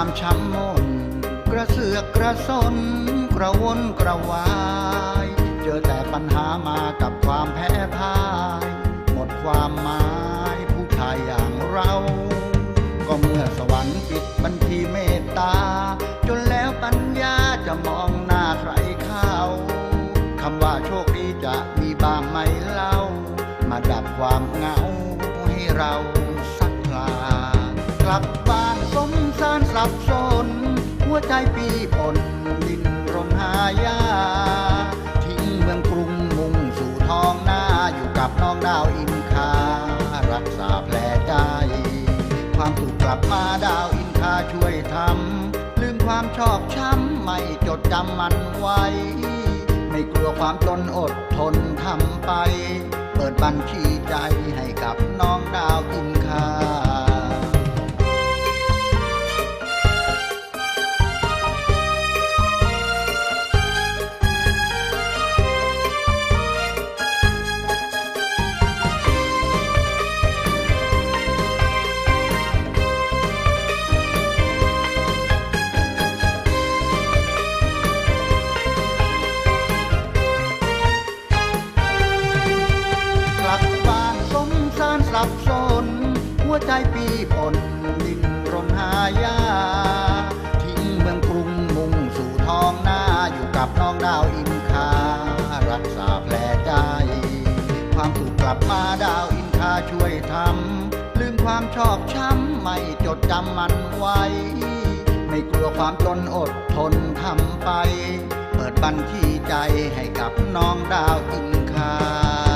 ความช้ำมนกระสนกระวนกระวาย เจอแต่ปัญหามากับความแพ้พ่าย หมดความหมายผู้ชายอย่างเรา ก็เมื่อสวรรค์ปิดบัญชีเมตตา จนแล้วปัญญาจะมองหน้าใครเข้าคำว่าโชคดีจะมีบ้างไหมเล่า มาดับความเหงาให้เราสักครา กลับ บสน หัวใจปีปนดินรนหายา ทิ้งเมืองกรุงมุ่งสู่ท้องนาอยู่กับน้องดาวอินคา รักษาแผลใจ ความสุขกลับมาดาวอินคาช่วยทำลืมความชอบช้ำไม่จดจำมันไว้ ไม่กลัวความจนอดทนทำไป เปิดบัญชีใจให้กับน้องดาวอิน สับสน หัวใจปีปนดินรนหายา ทิ้งเมืองกรุงมุ่งสู่ท้องนาอยู่กับน้องดาวอินคา รักษาแผลใจ ความสุขกลับมาดาวอินคาช่วยทำลืมความชอบช้ำไม่จดจำมันไว้ ไม่กลัวความจนอดทนทำไป เปิดบัญชีใจให้กับน้องดาวอินคา